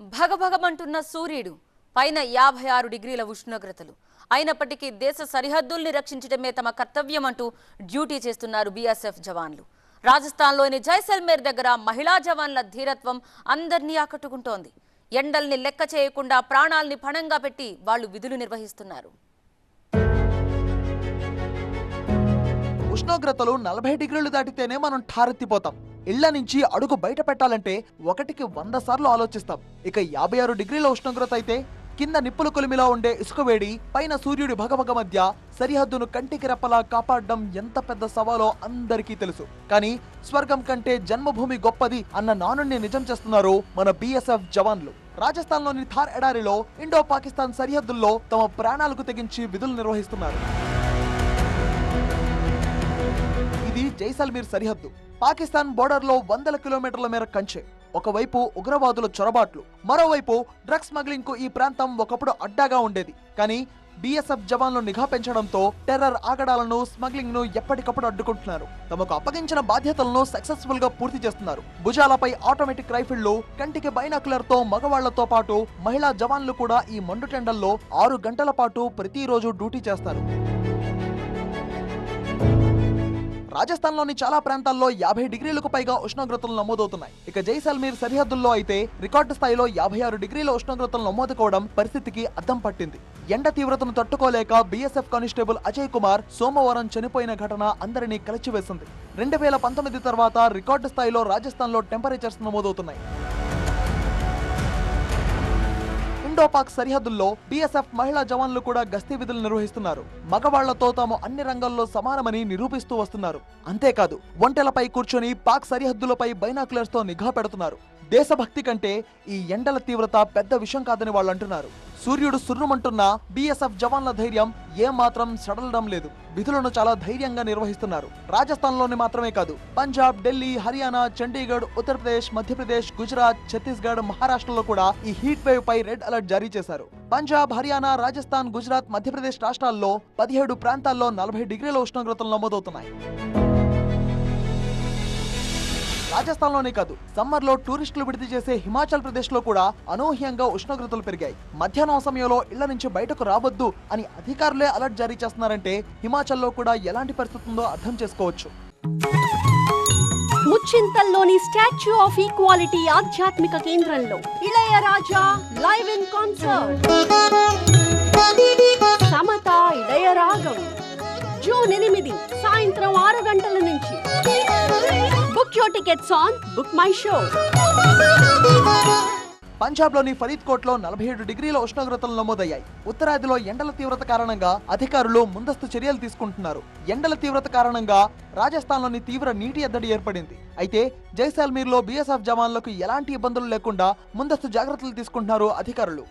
భగభగమంటున్న సూర్యుడు పైన యాభై ఆరు డిగ్రీల ఉష్ణోగ్రతలు. అయినప్పటికీ దేశ సరిహద్దుల్ని రక్షించడమే తమ కర్తవ్యం అంటూ డ్యూటీ చేస్తున్నారు బీఎస్ఎఫ్ జవాన్లు. రాజస్థాన్లోని జైసల్మేర్ దగ్గర మహిళా జవాన్ల ధీరత్వం అందరినీ ఆకట్టుకుంటోంది. ఎండల్ని లెక్క చేయకుండా ప్రాణాల్ని పణంగా పెట్టి వాళ్ళు విధులు నిర్వహిస్తున్నారు. ఉష్ణోగ్రతలు నలభై డిగ్రీలు దాటితేనే మనం ఠారెత్తిపోతాం. ఇళ్ళ నుంచి అడుగు బయట పెట్టాలంటే ఒకటికి వంద సార్లు ఆలోచిస్తాం. ఇక యాభై ఆరు డిగ్రీల ఉష్ణోగ్రత అయితే కింద నిప్పుల కొలిమిలా ఉండే ఇసుక వేడి పైన సూర్యుడి భగభగ మధ్య సరిహద్దును కంటికి రెప్పలా కాపాడడం ఎంత పెద్ద సవాలో అందరికీ తెలుసు. కానీ స్వర్గం కంటే జన్మభూమి గొప్పది అన్న నానుణ్ణి నిజం చేస్తున్నారు మన బీఎస్ఎఫ్ జవాన్లు. రాజస్థాన్లోని థార్ ఎడారిలో ఇండో పాకిస్తాన్ సరిహద్దుల్లో తమ ప్రాణాలకు తెగించి విధులు నిర్వహిస్తున్నారు. ఇది జైసల్మీర్ సరిహద్దు. పాకిస్తాన్ బోర్డర్లో వందల కిలోమీటర్ల మేర కంచె. ఒకవైపు ఉగ్రవాదుల చొరబాట్లు మరోవైపు డ్రగ్స్ స్మగ్లింగ్కు ఈ ప్రాంతం ఒకప్పుడు అడ్డాగా ఉండేది. కానీ బీఎస్ఎఫ్ జవాన్లు నిఘా పెంచడంతో టెర్రర్ ఆగడాలను స్మగ్లింగ్ను ఎప్పటికప్పుడు అడ్డుకుంటున్నారు. తమకు అప్పగించిన బాధ్యతలను సక్సెస్ఫుల్గా పూర్తి చేస్తున్నారు. భుజాలపై ఆటోమేటిక్ రైఫిళ్ళు కంటికి బైనాకులర్తో మగవాళ్ళతో పాటు మహిళా జవాన్లు కూడా ఈ మండుటెండల్లో ఆరు గంటల పాటు ప్రతిరోజు డ్యూటీ చేస్తారు. రాజస్థాన్లోని చాలా ప్రాంతాల్లో యాభై డిగ్రీలకు పైగా ఉష్ణోగ్రతలు నమోదవుతున్నాయి. ఇక జైసల్మీర్ సరిహద్దుల్లో అయితే రికార్డు స్థాయిలో యాభై ఆరు డిగ్రీల ఉష్ణోగ్రతలు నమోదుకోవడం పరిస్థితికి అద్దం పట్టింది. ఎండ తీవ్రతను తట్టుకోలేక బీఎస్ఎఫ్ కానిస్టేబుల్ అజయ్ కుమార్ సోమవారం చనిపోయిన ఘటన అందరినీ కలిచివేసింది. రెండు వేల పంతొమ్మిది తర్వాత రికార్డు స్థాయిలో రాజస్థాన్లో టెంపరేచర్స్ నమోదవుతున్నాయి. ఇండోపాక్ సరిహద్దుల్లో బీఎస్ఎఫ్ మహిళా జవాన్లు కూడా గస్తీ విధులు నిర్వహిస్తున్నారు. మగవాళ్ళతో తాము అన్ని రంగాల్లో సమానమని నిరూపిస్తూ వస్తున్నారు. అంతేకాదు ఒంటెలపై కూర్చొని పాక్ సరిహద్దులపై బైనాకులర్స్తో నిఘా పెడుతున్నారు. దేశభక్తి కంటే ఈ ఎండల తీవ్రత పెద్ద విషయం కాదని వాళ్ళు అంటున్నారు. సూర్యుడు సుర్రుమంటున్న బీఎస్ఎఫ్ జవాన్ల ధైర్యం ఏమాత్రం సడలడం లేదు. విధులను చాలా ధైర్యంగా నిర్వహిస్తున్నారు. రాజస్థాన్లోని మాత్రమే కాదు పంజాబ్ ఢిల్లీ హర్యానా చండీగఢ్ ఉత్తరప్రదేశ్ మధ్యప్రదేశ్ గుజరాత్ ఛత్తీస్గఢ్ మహారాష్ట్రలో కూడా ఈ హీట్ వేవ్ పై రెడ్ అలర్ట్ జారీ చేశారు. పంజాబ్ హర్యానా రాజస్థాన్ గుజరాత్ మధ్యప్రదేశ్ రాష్ట్రాల్లో పదిహేడు ప్రాంతాల్లో నలభై డిగ్రీల ఉష్ణోగ్రతలు నమోదవుతున్నాయి. రాజస్థాన్లోనే కాదు సమ్మర్లో టూరిస్టులు విడిది చేసే హిమాచల్ ప్రదేశ్లో కూడా అనూహ్యంగా ఉష్ణోగ్రతలు పెరిగాయి. మధ్యాహ్నం సమయంలో ఇళ్ళ నుంచి బయటకు రావద్దు అని అధికారులే అలర్ట్ జారీ చేస్తున్నారంటే హిమాచల్లో కూడా ఎలాంటి పరిస్థితి ఉందో అర్థం చేసుకోవచ్చు. ముచ్చింతల్లోని స్టాచ్యూ ఆఫ్ ఈక్వాలిటీ ఆధ్యాత్మిక కేంద్రంలో Ilaiyaraaja live in concert. Samatha Ilayaragam. June ఎనిమిది సాయంత్రం ఆరు గంటల tickets on book my show పంజాబ్లోని ఫరీద్కోట్లో నలభై ఏడు డిగ్రీల ఉష్ణోగ్రతలు నమోదయ్యాయి. ఉత్తరాదిలో ఎండల తీవ్రత కారణంగా అధికారులు ముందస్తు చర్యలు తీసుకుంటున్నారు. ఎండల తీవ్రత కారణంగా రాజస్థాన్లోని తీవ్ర నీటి ఎద్దడి ఏర్పడింది. అయితే జైసాల్మీర్లో బీఎస్ఎఫ్ జవాన్లకు ఎలాంటి ఇబ్బందులు లేకుండా ముందస్తు జాగ్రత్తలు తీసుకుంటున్నారు అధికారులు.